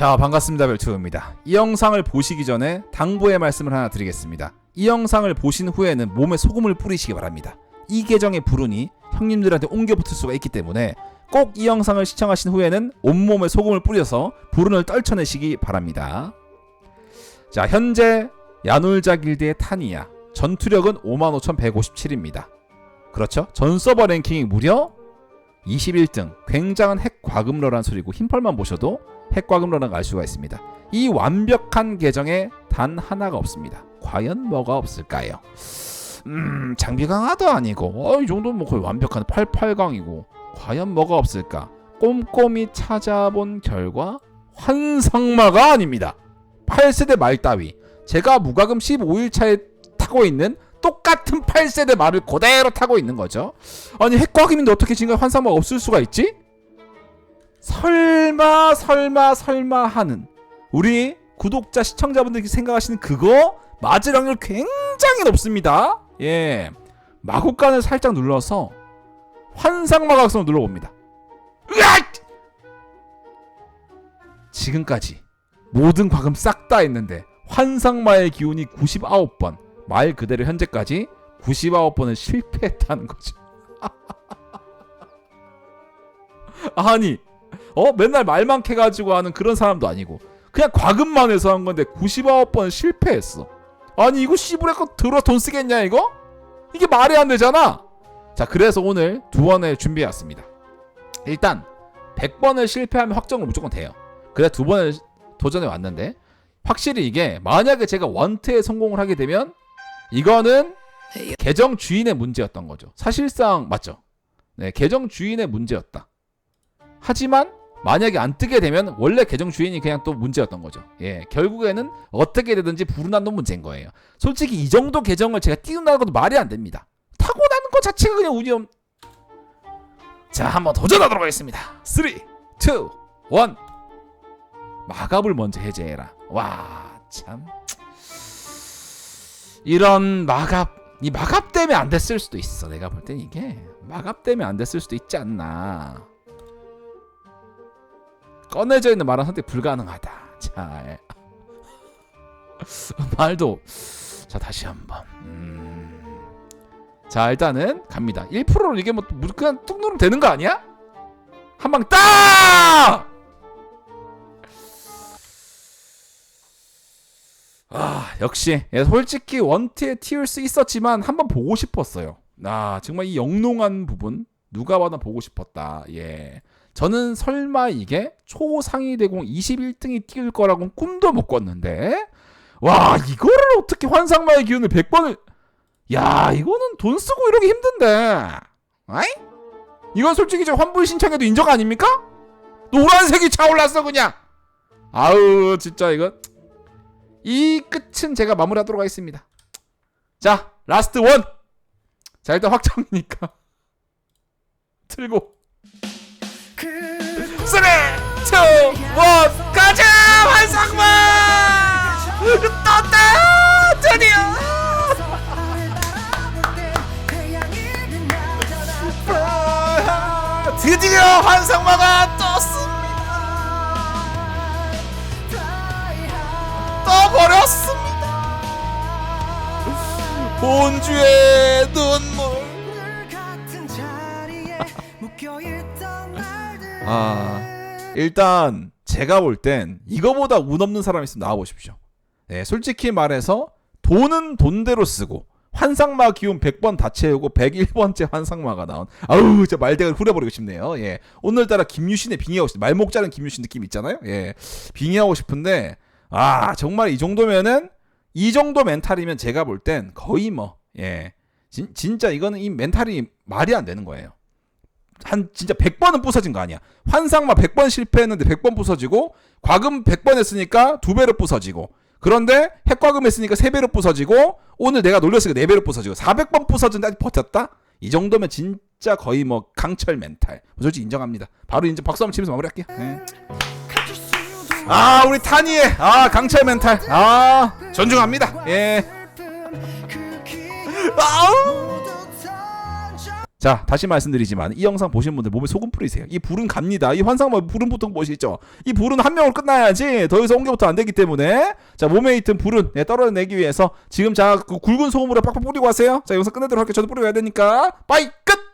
자 반갑습니다 벨투입니다. 이 영상을 보시기 전에 당부의 말씀을 하나 드리겠습니다. 이 영상을 보신 후에는 몸에 소금을 뿌리시기 바랍니다. 이 계정의 불운이 형님들한테 옮겨 붙을 수가 있기 때문에 꼭 이 영상을 시청하신 후에는 온몸에 소금을 뿌려서 불운을 떨쳐내시기 바랍니다. 자 현재 야놀자 길드의 타니아 전투력은 55,157입니다. 그렇죠? 전 서버 랭킹이 무려 21등 굉장한 핵 과금러란 소리고 힘펄만 보셔도 핵과금러라는 걸알 수가 있습니다. 이 완벽한 계정에 단 하나가 없습니다. 과연 뭐가 없을까요? 음, 장비 강화도 아니고, 어, 이 정도면 뭐 거의 완벽한 88강이고, 과연 뭐가 없을까? 꼼꼼히 찾아본 결과, 환상마가 아닙니다. 8세대 말 따위. 제가 무과금 15일차에 타고 있는 똑같은 8세대 말을 그대로 타고 있는 거죠. 아니, 핵과금인데 어떻게 지금 환상마가 없을 수가 있지? 설마 설마 설마 하는 우리 구독자 시청자분들이 생각하시는 그거 맞을 확률 굉장히 높습니다. 예. 마구간을 살짝 눌러서 환상 마각성을 눌러봅니다. 으악! 지금까지 모든 과금 싹 다 했는데 환상마의 기운이 99번 말 그대로 현재까지 99번을 실패했다는 거죠. 아니 어? 맨날 말만 캐가지고 하는 그런 사람도 아니고 그냥 과금만 해서 한 건데 99번 실패했어. 아니 이거 씨부레 거 들어 돈 쓰겠냐 이거? 이게 말이 안 되잖아. 자 그래서 오늘 두 번을 준비해왔습니다. 일단 100번을 실패하면 확정으로 무조건 돼요. 그래 두 번을 도전해 왔는데 확실히 이게 만약에 제가 원트에 성공을 하게 되면 이거는 계정 주인의 문제였던 거죠 사실상 맞죠 네 계정 주인의 문제였다 하지만 만약에 안 뜨게 되면 원래 계정 주인이 그냥 또 문제였던 거죠. 예, 결국에는 어떻게 되든지 불운한 놈 문제인 거예요. 솔직히 이 정도 계정을 제가 띄운다는 것도 말이 안 됩니다. 타고나는 것 자체가 그냥 운이 없. 자, 한번 도전하도록 하겠습니다. 3, 2, 1. 마갑을 먼저 해제해라. 와, 참. 이런 마갑, 이 마갑 때문에 안 됐을 수도 있어. 내가 볼 땐 이게 마갑 때문에 안 됐을 수도 있지 않나. 꺼내져 있는 말은 선택 불가능하다. 자, 예. 말도 자 다시 한번. 음. 자 일단은 갑니다. 1%로 이게 뭐 그냥 뚝 누르면 되는 거 아니야? 한방 따! 역시 예, 솔직히 원트에 튀을 수 있었지만 한번 보고 싶었어요. 아 정말 이 영롱한 부분 누가 봐도 보고 싶었다. 예. 저는 설마 이게 초상위 대공 21등이 뛸 거라고 꿈도 못 꿨는데 와 이거를 어떻게 환상마의 기운을 100번을 야 이거는 돈 쓰고 이러기 힘든데 아이? 이건 솔직히 저 환불 신청해도 인정 아닙니까? 노란색이 차올랐어 그냥 아우 진짜 이거 이 끝은 제가 마무리하도록 하겠습니다 자 라스트 원 자 일단 확정이니까 틀고 3, 2, 1 가자 환상마 아 일단 제가 볼 땐 이거보다 운 없는 사람 있으면 나와 보십시오. 네, 솔직히 말해서 돈은 돈대로 쓰고 환상마 기운 100번 다 채우고 101번째 환상마가 나온 아우 진짜 말대가 후려버리고 싶네요. 예. 오늘따라 김유신의 빙의하고 싶 말목 자른 김유신 느낌 있잖아요. 예. 빙의하고 싶은데 아 정말 이 정도면은 이 정도 멘탈이면 제가 볼 땐 거의 뭐 예. 진, 진짜 이거는 이 멘탈이 말이 안 되는 거예요. 한 진짜 100번은 부서진 거 아니야. 환상마 100번 실패했는데 100번 부서지고 과금 100번 했으니까 두 배로 부서지고 그런데 핵과금 했으니까 세 배로 부서지고 오늘 내가 놀렸으니까 네 배로 부서지고 400번 부서진데 아직 버텼다? 이 정도면 진짜 거의 뭐 강철 멘탈. 솔직히 인정합니다. 바로 인정 박수 한번 치면서 마무리할게요. 네. 아 우리 타니의 아 강철 멘탈 아 존중합니다. 예. 아우 자 다시 말씀드리지만 이 영상 보신 분들 몸에 소금 뿌리세요. 이 불은 갑니다. 이 환상만 불은 보통 보시죠? 이 불은 한 명으로 끝나야지 더 이상 옹겨부터 안 되기 때문에. 자 몸에 있던 불은 네, 떨어내기 위해서 지금 자 그 굵은 소금으로 빡빡 뿌리고 하세요. 자 영상 끝내도록 할게요. 저도 뿌리고 해야 되니까. 빠이 끝